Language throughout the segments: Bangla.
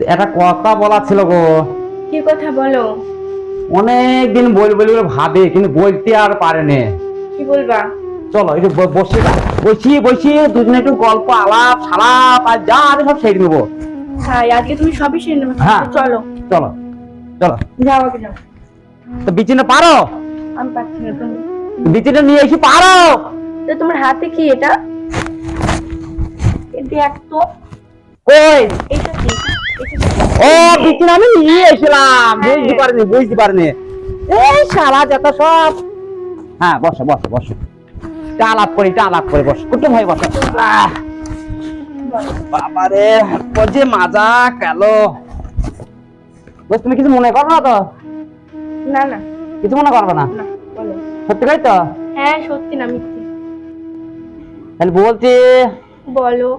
একটা কথা বলা ছিল গো। কি কথা বলো? অনেক দিন বল বলি ভাবে কিন্তু বলতে আর পারে না। কি বলবা? চলো একটু বসে বসি বসি দুজনে একটু গল্প আলাপ সালাপ আর যা আছে সব সেরে নেব। হ্যাঁ আজকে তুমি সবই সেরে নেবে। হ্যাঁ। চলো। চলো চলো। যাও আগে যাও। তো বিচিনে পারো? আমি পাচ্ছি না তুমি। বিচিনে নিয়ে এসে পারো? তো তোমার হাতে কি এটা? এক তো। কই? এটা কি? ও আমি নিয়ে এসেছিলাম। হ্যাঁ। বুঝতে পারিনি বুঝতে পারিনি। এই সারা যত সব। হ্যাঁ বসো বসো বসো। এটা আলাপ করি এটা আলাপ করে বসো। কুটুম ভাই বসো। বাবারে যে মাজা বস তুমি কিছু মনে করো না তো? না না। কিছু মনে করবে না? সত্যি তাই তো? হ্যাঁ সত্যি না মিথ্যে। তাহলে বলছি বলো।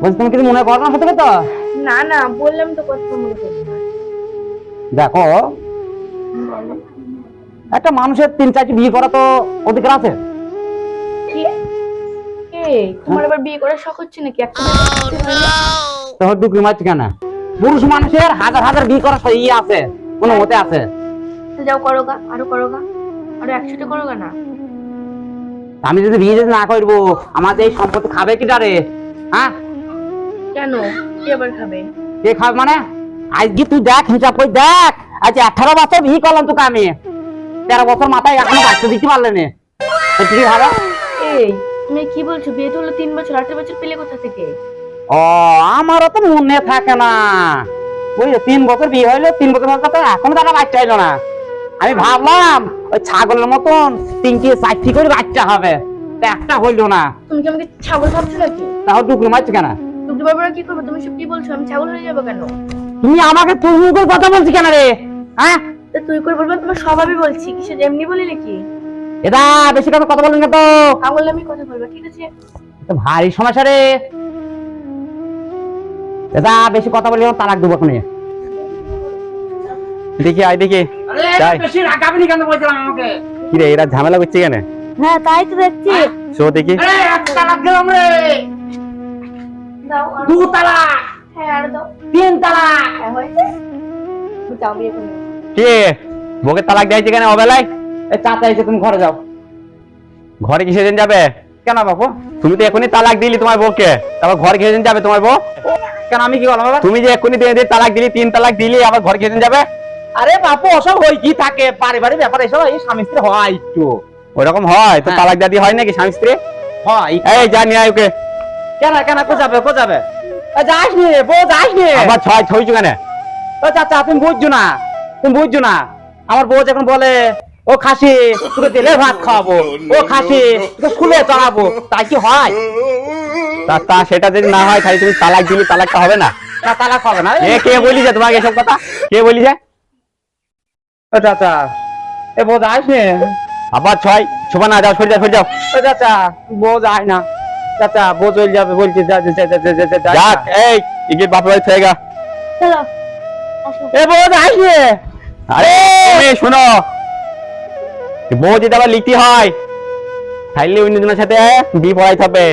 বলছি তুমি কিছু মনে করো না সত্যি তো না না বললাম তো কথা মনে করো দেখো একটা মানুষের তিন চারটি বিয়ে করা তো অধিকার আছে। তোমার আবার বিয়ে করার শখ হচ্ছে নাকি? একটা মেয়ে করতে না? তোর ডুকরি মাছ কেন? পুরুষ মানুষের হাজার হাজার বিয়ে করার সে ইয়ে আছে কোনো মতে আছে। যাও করো গা আরও করো গা। আরও একশোটা করো গা না। আমি যদি বিয়ে যদি না করব আমাদের এই সম্পত্তি খাবে কি ডারে হ্যাঁ? কেন? কে আবার খাবে? কে খাবে মানে? আজকে তুই দেখ হিসাব করে দেখ। আজ আঠারো বছর বিয়ে করলাম তোকে আমি। তেরো বছর মাথায় এখনও বাচ্চা দিতে পারলে না। তুই ভালো? এই তুমি কি বলছো? বিয়ে তো হলো তিন বছর আঠেরো বছর পেলে কোথা থেকে? ও আমারও তো মনে থাকে না। বুঝলি তিন বছর বিয়ে হইল তিন বছর তো এখনও তারা বাচ্চা হইল না। আমি ভাবলাম ওই ছাগলের মতন তিনটি চারটি করে বাচ্চা হবে। একটা হইল না। তুমি কি আমাকে ছাগল ভাবছ নাকি? তাহলে ডুকরি মারছি কেন? তুমি বারবার কি করবে? তুমি সব কি বলছো? আমি ছাগল হয়ে যাব কেন? তুমি আমাকে তুমি করে কথা বলছি কেন রে? হ্যাঁ? তা তুই করে বলব তোমার স্বভাবই বলছি। কিসে এমনি বলি নাকি? এটা বেশি কথা কথা বলেন না তো। না বললে আমি কথা বলব ঠিক আছে? তো ভারী সমস্যা রে। এটা বেশি কথা বলি তালাক দেবো এখন দেখি আয় দেখি। যাই। বেশি রাগাবি কেন বলছিলাম আমাকে? কি রে এরা ঝামেলা করছে কেন? হ্যাঁ তাই তো দেখছি। শো দেখি। এক তালাক দিলাম রে। দু তালাক। হ্যাঁ তিন তালাক। হ্যাঁ তুমি যাও বিয়ে করে নিও। কি? বউকে তালাক দিয়েছে কেন অবেলায়? চাচা এসে তুমি ঘরে যাও। ঘরে কিসে দিন যাবে? কেন বাবু তুমি তো এখনই তালাক দিলি তোমার বউকে। তারপর ঘরে কিসে যাবে তোমার বউ? কেন আমি কি বললাম বাবা? তুমি যে এখনই দিয়ে তালাক দিলি তিন তালাক দিলি আবার ঘরে কিসে যাবে? আরে বাপু ওসব হই কি থাকে? পারিবারিক ব্যাপার এসব এই স্বামী স্ত্রী হয় একটু। ওরকম হয়? তো হ্যাঁ। তালাক দাদি হয় নাকি স্বামী স্ত্রী? হয়। এই যা নিয়ে আয় ওকে। কেন কেন কো যাবে কো যাবে? যাস নি বউ যাস নি। আবার ছয় ছয়ছু কেন? ও চাচা তুমি বুঝছ না তুমি বুঝছ না। আমার বউ যখন বলে ও খাসি তোকে তেলের ভাত খাওয়াবো ও খাসি তোকে স্কুলে চড়াবো তাই কি হয়? তা তা সেটা যদি না হয় খালি তুমি তালাক দিলি তালাকটা হবে না? না তালাক হবে না এ কে বলি যে তোমাকে এসব কথা? কে বলি যে ও চাচা এ বউ যাস নি। আবার ছয় শোভা না যাও সরে যাও সরে যাও। ও চাচা বউ যায় না। চাচা বউ চলে যাবে বলছি যা যা যা যা যা, যাক এই ইগির বাপের বাড়ি থেকে চলো এ আরে তুমি শোনো বউ যদি আবার লিখতে হয় তাইলে অন্যজনের সাথে বি পড়াইতে হবে।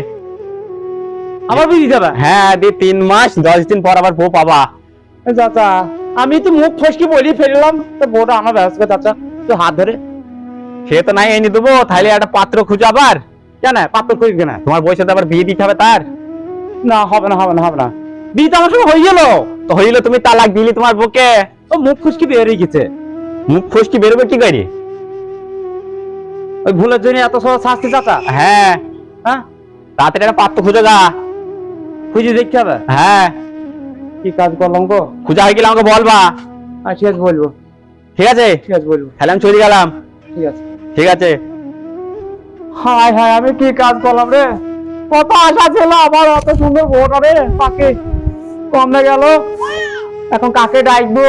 আমার বিয়ে দিতে হবে? হ্যাঁ দি তিন মাস দশ দিন পর আবার বউ পাবা। চাচা আমি তো মুখ ফসকি বলি ফেললাম তো বউটা আমার ব্যবস্থা চাচা। তো হাত ধরে। সে তো নাই এনে দেবো তাহলে একটা পাত্র খুঁজো আবার। কেন পাত্র করি কেন তোমার আবার বিয়ে দিতে হবে তার? না হবে না হবে না হবে না। বিয়ে তো আমার সঙ্গে হয়ে গেল। তো হইল তুমি তালাক দিলি তোমার বউকে? ও মুখ ফুসকি বেরিয়ে গেছে। মুখ ফুসকি বেরোবে কি করি? ওই ভুলের জন্য এত সব শাস্তি চাচা? হ্যাঁ। হ্যাঁ? তাড়াতাড়ি একটা পাত্র খুঁজো গা খুঁজে দেখতে হবে? হ্যাঁ। কি কাজ করলাম গো? খুঁজা হয়ে গেলে আমাকে বলবা। ঠিক আছে বলব। ঠিক আছে? ঠিক আছে বলব। তাহলে আমি চলে গেলাম। ঠিক আছে। ঠিক আছে। হায় হায়, আমি কি কাজ করলাম রে? কত আশা ছিল আমার অত সুন্দর বউটা রে পাকে কমে গেল। এখন কাকে ডাকবো?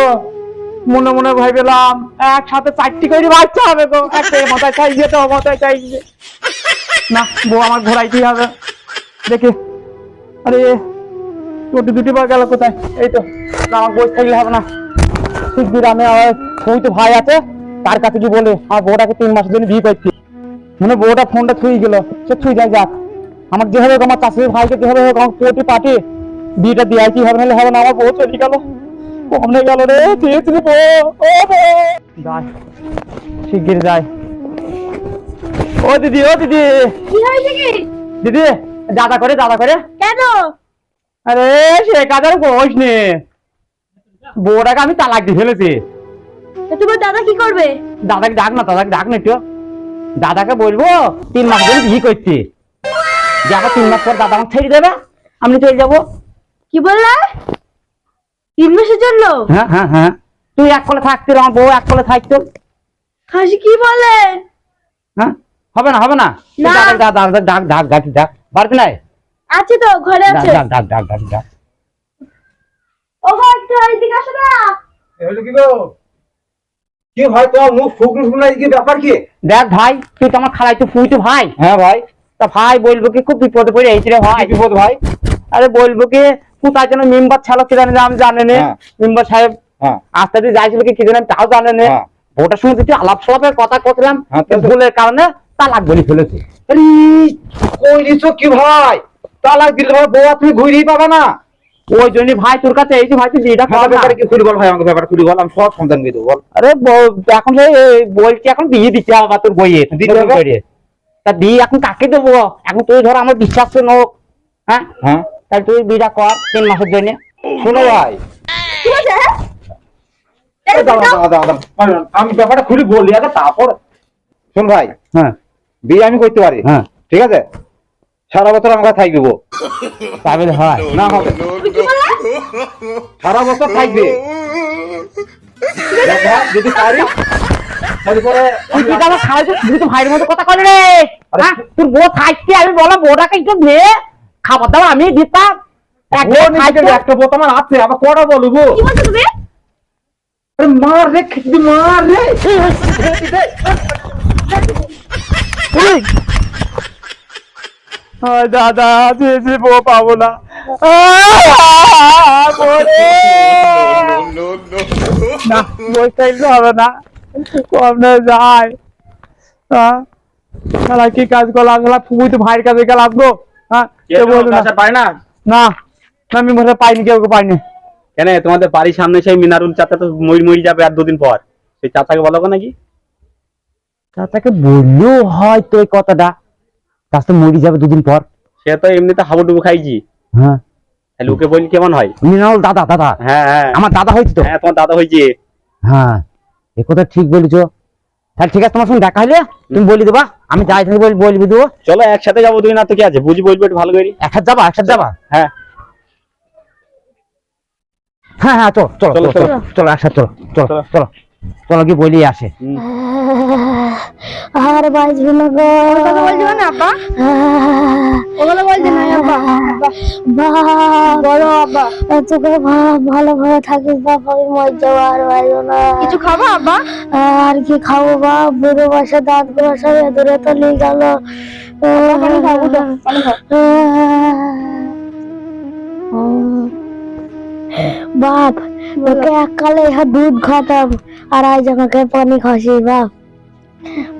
মনে মনে ভাবলাম, একসাথে চারটি করে বাচ্চা হবে গো। একটা মাথায় চাই যেতে হবে মাথায় চাই যে। না, বউ আমার ঘোরাইতেই হবে। দেখি। আরে দুটি দুটি বার গেল কোথায়? এই তো আমার বই থাকলে হবে না। ঠিক গ্রামে আমার তো ভাই আছে, তার কাছে কি বলে, আমার বউটাকে তিন মাসের জন্য বিয়ে করছি। মনে বউটা ফোনটা থুই গেল। সে থুই যায় যাক। আমার যেভাবে হোক আমার চাষির ভাইকে যেভাবে হোক আমার পোটি পাটি। বিয়েটা দিয়ে কি হবে নাহলে হবে না। আমার বউ চলে গেল। কমনে গেল রে দিয়েছি রে বউ। ও বউ। যাই শিগগির যাই। ও দিদি ও দিদি। কি হয়েছে কি? দিদি দাদা করে দাদা করে। কেন? আরে সে কাজের বয়স নে। বউটাকে আমি তালাক দিয়ে ফেলেছি। তোমার দাদা কি করবে? দাদাকে ডাক না দাদাকে ডাক না একটু। দাদাকে বলব তিন মাস ধরে বিয়ে করছি। যে আবার তিন মাস পর দাদা ছেড়ে দেবে আমি চলে যাব। কি বললে? তিন মাসের জন্য? হ্যাঁ হ্যাঁ হ্যাঁ। তুই এক কলে থাকতি আমার বউ এক কলে থাকতো। হাসি কি বলে? হ্যাঁ হবে না হবে না। ডাক ডাক ডাক ডাক ডাক ডাক বাড়িতে নাই? আছে তো ঘরে আছে। ডাক ডাক ডাক ডাক ডাক ও গো একটু এদিকে আসো না। হলো কি গো? কি ভাই তোমার মুখ কি ব্যাপার কি? দেখ ভাই তুই তো আমার খালাই তো ফুই তো ভাই। হ্যাঁ ভাই। তা ভাই বলব কি খুব বিপদে পড়ে এই রে ভাই। বিপদ ভাই? আরে বলব কি কোথায় যেন মেম্বার কি জানি আমি জানি না। হ্যাঁ। মেম্বার সাহেব হ্যাঁ। আস্তে যাইছিল কি কি জানি তাও জানি না। হ্যাঁ। ওটার সঙ্গে আলাপ সালাপের কথা করলাম ভুলের কারণে তালাক বলি ফেলেছি। কই দিছো কি ভাই? তালাক দিলে ভাই বউ তুমি ঘুরেই পাবা না। ওই জন্য ভাই তোর কাছে এই যে ভাই তুই কর ব্যাপারে কি খুলি বল ভাই আমাকে ব্যাপারে খুলি বল আমি সব সন্ধান দিয়ে দেবো বল। আরে এখন সেই বলছি এখন বিয়ে দিতে হবে তোর বইয়ে দিতে হবে? করে। তা বিয়ে এখন কাকে দেবো? এখন তুই ধর আমার বিশ্বাস তো নোক হ্যাঁ? হ্যাঁ। তাহলে তুই বিয়েটা কর তিন মাসের জন্য। শোনো ভাই। হ্যাঁ? আমি ব্যাপারটা খুলে বলি আগে তারপর। শোন ভাই হ্যাঁ। বিয়ে আমি করতে পারি। হ্যাঁ। ঠিক আছে? সারা বছর আমাকে থাকবে তাহলে হয় না হবে সারা বছর থাকবে যদি পারি আমার হ্যাঁ খাবার দাবার আমি দিতাম একটা বোত আমার আছে আবার কটা বলব মার রে খিদি মার রে দাদা দিয়েছি পাবো না। আহ, বলে। না বই চাইলে হবে না। কমনে যায়। হ্যাঁ কি কাজ করলাম শালা তো ভাইয়ের কাছে গেলাম গো। হ্যাঁ না। না? আমি মনে পাইনি কেউ পাইনি কেন তোমাদের বাড়ির সামনে সেই মিনারুল চাচা তো মরি মরি যাবে আর দুদিন পর। সেই চাচাকে বলো নাকি? চাচাকে বললেও হয় তো এই কথাটা। তার তো মরি যাবে দুদিন পর। সে তো এমনিতে হাবুডুবু খাইছি। হ্যাঁ। ওকে বলি কেমন হয়? মৃণাল দাদা দাদা। হ্যাঁ হ্যাঁ। আমার দাদা হয়েছে তো। হ্যাঁ তোমার দাদা হয়েছে। হ্যাঁ এ কথা ঠিক বলেছ। তাহলে ঠিক আছে তোমার সঙ্গে দেখা হলে তুমি বলি দেবা। আমি যাই থাকি বল বলবি দেবো। চলো একসাথে যাব দুই না তো কি আছে? বুঝি বলব ভালো করে। একসাথে যাবা একসাথে যাবা? হ্যাঁ। হ্যাঁ হ্যাঁ চলো চলো চলো, চলো চলো। চলো একসাথে চলো চলো চলো চলো কি বলি আসে। আর বাজবে না গো। কথা বলছো না ওগুলো বলছে না আব্বা? বাপ বলো আব্বা। তোকে ভা- ভালোভাবে থাকিস বাপ আমি যাব আর বাজবো না। কিছু খাব আব্বা? আর কি খাব বাপ? বুড়ো বসে দাঁতগুলো সব এদুরে তো নিয়ে গেল। পানি উঠো পানি বাপ তোকে এককালে ইহা দুধ খাতাম আর আজ আমাকে পানি খাসি বাপ।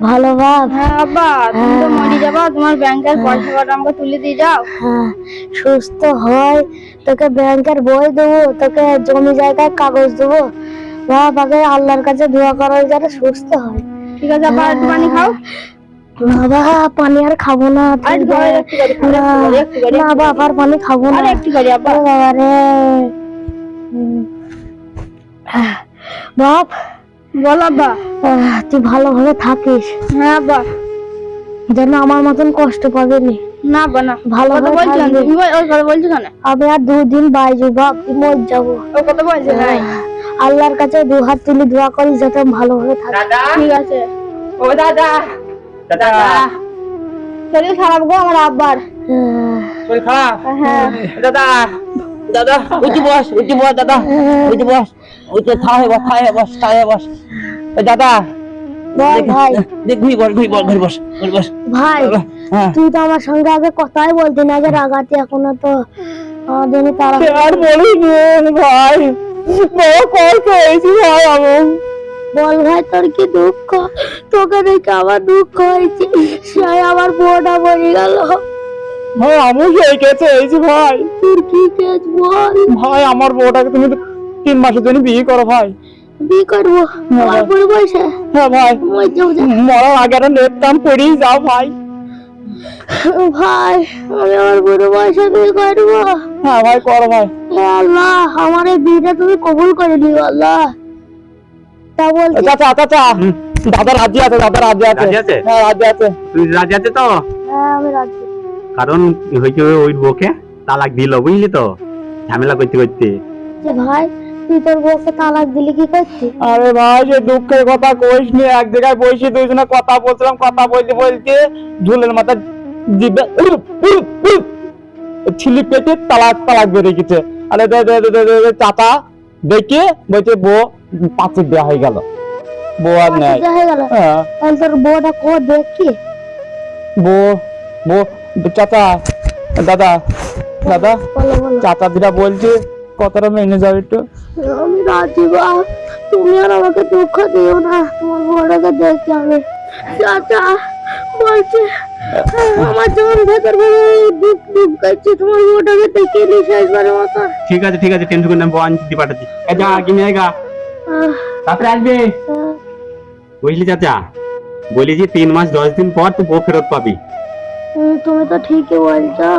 ভালো বাপ হ্যাঁ আব্বা তুমি তো মরে যাবা তোমার ব্যাংকের পয়সা কটা আমাকে তুলে দিয়ে যাও। হ্যাঁ সুস্থ হয়। তোকে ব্যাংকের বই দেবো তোকে জমি জায়গায় কাগজ দেবো। বাপ আগে আল্লাহর কাছে দোয়া করো যাতে সুস্থ হয়। ঠিক আছে আব্বা একটু পানি খাও। বাবা পানি আর খাব না না, বাপ আর পানি খাব না। বাবা রে। বাপ বল আব্বা। তুই ভালোভাবে থাকিস। হ্যাঁ আব্বা। যেন আমার মতন কষ্ট পাবেনি। না আব্বা না। ভালো কথা করে বলছো না থাকবি। তুমি ওই কথা বলছো কেন? আমি আর দুদিন বাইজু বাপ তুই মর যাব। ওই কথা বলছে নাই আল্লাহর কাছে দু হাত তুলে দোয়া করিস যাতে ভালোভাবে থাকি। ঠিক আছে। ও দাদা। দাদা। শরীর খারাপ গো আমার আব্বার। শরীর খারাপ? হ্যাঁ। দাদা। দাদা উঠি বস উঠি বস দাদা। উঠি বস। উঠে থাহে বস থাহে বস থাহে বস। দাদা বল ভাই। দেখ ঘুরি বস ঘুরি বস ঘুরি বস ঘুরি বস। ভাই তুই তো আমার সঙ্গে আগে কথাই বলতি না যে রাগাতি এখনও তো আমাদের তারা আর বলিনি ভাই। বড় কষ্ট হয়েছি ভাই আমার বল ভাই তোর কি দুঃখ? তোকে দেখে আমার দুঃখ হয়েছে। সে আমার বউটা মরে গেল। ভাই আমি সেই কেছে হয়েছি ভাই। তোর কি কেস বল? ভাই আমার বউটাকে তুমি তিন মাসের জন্য বিয়ে করো ভাই। বিয়ে করব? আমার বুড়ো বয়সে হ্যাঁ ভাই। মরে যাব যা। মরার আগে একটা নেট যাও ভাই। ভাই আমি আমার বুড়ো বয়সে বিয়ে করব। হ্যাঁ ভাই করো ভাই। আল্লাহ আমার এই বিয়েটা তুমি কবুল করে দিও আল্লাহ। তা বলছি। চাচা চাচা দাদা রাজি আছে দাদা রাজি আছে। রাজি আছে? হ্যাঁ রাজি আছে। তুই রাজি আছে তো? হ্যাঁ আমি রাজি। কারণ হয়েছে ওই বউকে তালাক দিল বুঝলি তো? ঝামেলা করতে করতে। ভাই তুই তোর বউকে তালাক দিলি কি করছিস? আরে ভাই যে দুঃখের কথা কইস নি এক জায়গায় বসে দুইজনে কথা বলছিলাম কথা বলতে বলতে ঝুলের মাথা জিবে ছিলি পেটে তালাক তালাক বেরিয়ে গেছে। আরে দে দে দে দে চাচা দেখে বলছে বউ পাঁচে দেওয়া হয়ে গেল। বউ আর নেই। হয়ে তাহলে তোর বউটা কো দেখি বউ বউ চাচা দাদা দাদা চাচা দিরা বলছে কতটা মেনে যাও একটু আমি রাজি বা তুমি আর আমাকে দুঃখ দিও না তোমার বউটাকে দেখি আমি চাচা বলছে আমার যখন ভেতর ভেতর দুঃখ দুঃখ করছে তোমার বউটাকে দেখে নি শেষবারের মতো ঠিক আছে ঠিক আছে টেনশন করে না বউ আনতে দিয়ে পাঠাচ্ছি এ যা কিনে আয়গা আহ, তারপরে আসবে আহ, বুঝলি চাচা বলি যে তিন মাস দশ দিন পর তুই বউ ফেরত পাবি উম, তুমি তো ঠিকই বলছো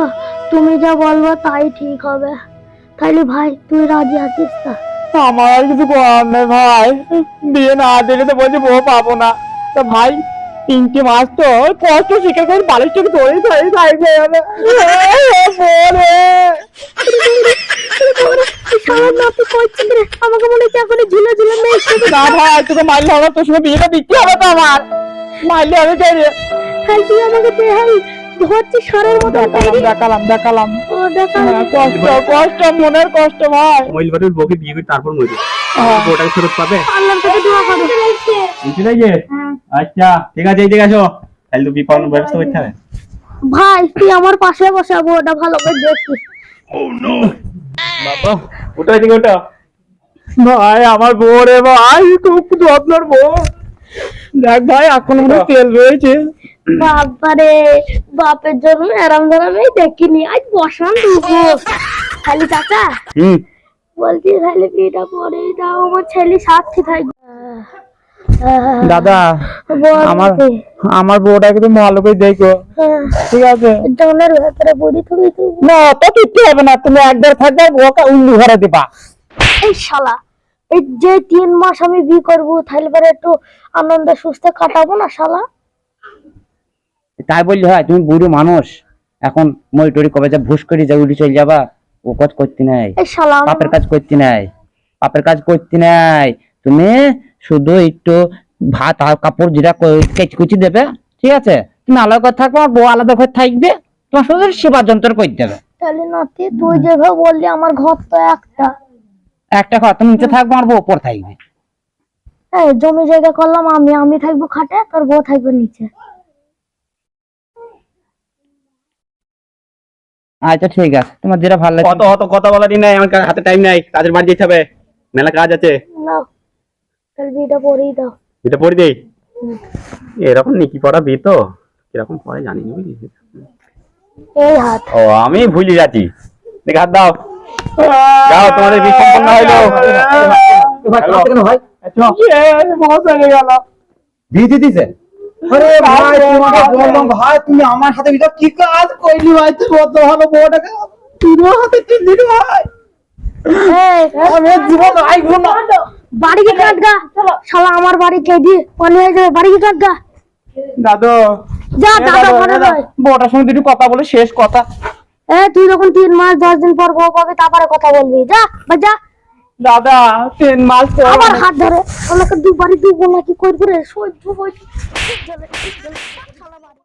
তুমি যা বলব তাই ঠিক হবে তাইলে ভাই তুই রাজি আছিস তো আমার আর কিছু করার নেই ভাই। বিয়ে না দিলে তো বলছে বউ পাবো না। তো ভাই তিনটে মাস তো কষ্ট স্বীকার করে বালিশ থেকে ধরে ধরে থাকবে আমাকে মনে হচ্ছে এখন ঝুলে ঝুলে না ভাই তোকে মারলে হবে তোর সঙ্গে বিয়েটা দিতে হবে তো আমার। মারলে হবে কে রে তুই আমাকে দেখাই সরের মতো দেখালাম দেখালাম দেখালাম। ও দেখা হ্যাঁ, কষ্ট কষ্ট মনের কষ্ট ভাই। মহিল বাড়ির বউকে বিয়ে করে তারপর মরি বউটাকে ফেরত পাবে? আল্লাহর কাছে দোয়া করো। বুঝতে পেরেছি? আচ্ছা ঠিক আছে এই দিকে আসো। তাহলে তো ব্যবস্থা করতে হবে। ভাই তুই আমার পাশে বসাবো ওটা ভালো করে দেখি বাবা ওটা এদিকে ওটা ভাই আমার বউ রে ভাই খুব যত্নর বউ। দেখ ভাই এখন মনে তেল রয়েছে। বাবারে বাপের জন্য এরম ধর আমি দেখিনি। আজ বসান খালি চাচা বলছি তাহলে বিয়েটা করে দাও আমার ছেলে সাক্ষী থাকবে। দাদা আমার আমার বউটাকে তুমি ভালো করে দেখো। হ্যাঁ, ঠিক আছে। জনের ভেতরে বুড়ি তুমি না অত কিচ্ছু হবে না তুমি একবার থাকবে বউকে উল্লু ঘরে দিবা। এই শালা। এই যে তিন মাস আমি বিয়ে করব তাহলে পরে একটু আনন্দ সুস্থে কাটাবো না শালা? তাই বললি হয় তুমি বুড়ো মানুষ এখন মই টরি কবে যা ভুস করে যা উড়ি চলে যাবা ও কাজ করতে নাই। পাপের কাজ করতে নাই। পাপের কাজ করতে নাই। তুমি শুধু একটু ভাত আর কাপড় যেটা কেচ কুচি দেবে ঠিক আছে? তুমি আলাদা করে থাকবে বউ আলাদা করে থাকবে তোমার শুধু সেবা যন্ত্র করে দেবে তাহলে নাতি তুই যেভাবে বললি আমার ঘর তো একটা। একটা ঘর তুমি নিচে থাকবে আর বউ উপর থাকবে। এই জমি জায়গা করলাম আমি আমি থাকব খাটে তোর বউ থাকবে নিচে। আচ্ছা ঠিক আছে। তোমার যেটা ভালো লাগে কত অত কথা বলারই নাই আমার হাতে টাইম নাই কাজের বাড়ি যেতে হবে। মেলা কাজ আছে। নাও তাহলে বিয়েটা পরেই দাও। এটা পড়ে দেই? এরকম নিকি পড়া বিয়ে তো? কীরকম পড়ে জানি না বুঝলি? এই হাত। ও আমি ভুলে যাচ্ছি। দেখে হাত দাও। যাও সম্পন্ন হইল হয়ে আরে ভাই তোমাকে বললাম ভাই তুমি আমার সাথে এটা কি কাজ করলি ভাই তুই অত ভালো বউটাকে তুই হাতে তিন দিন ভাই আমি জীবন আইবো না বাড়ি কি কাটগা শালা আমার বাড়ি কে দিয়ে পানি হয়ে যাবে বাড়ি কি কাটগা দাদু যা দাদু, বউটার সঙ্গে দুটো কথা বলে শেষ কথা। এ তুই যখন তিন মাস দশ দিন পর বউ পাবে তারপরে কথা বলবি। যা বা যা। দাদা তিন মাস আমার আবার হাত ধরে। আমাকে দুবারই দুবো নাকি করব রে সহ্য হইছে।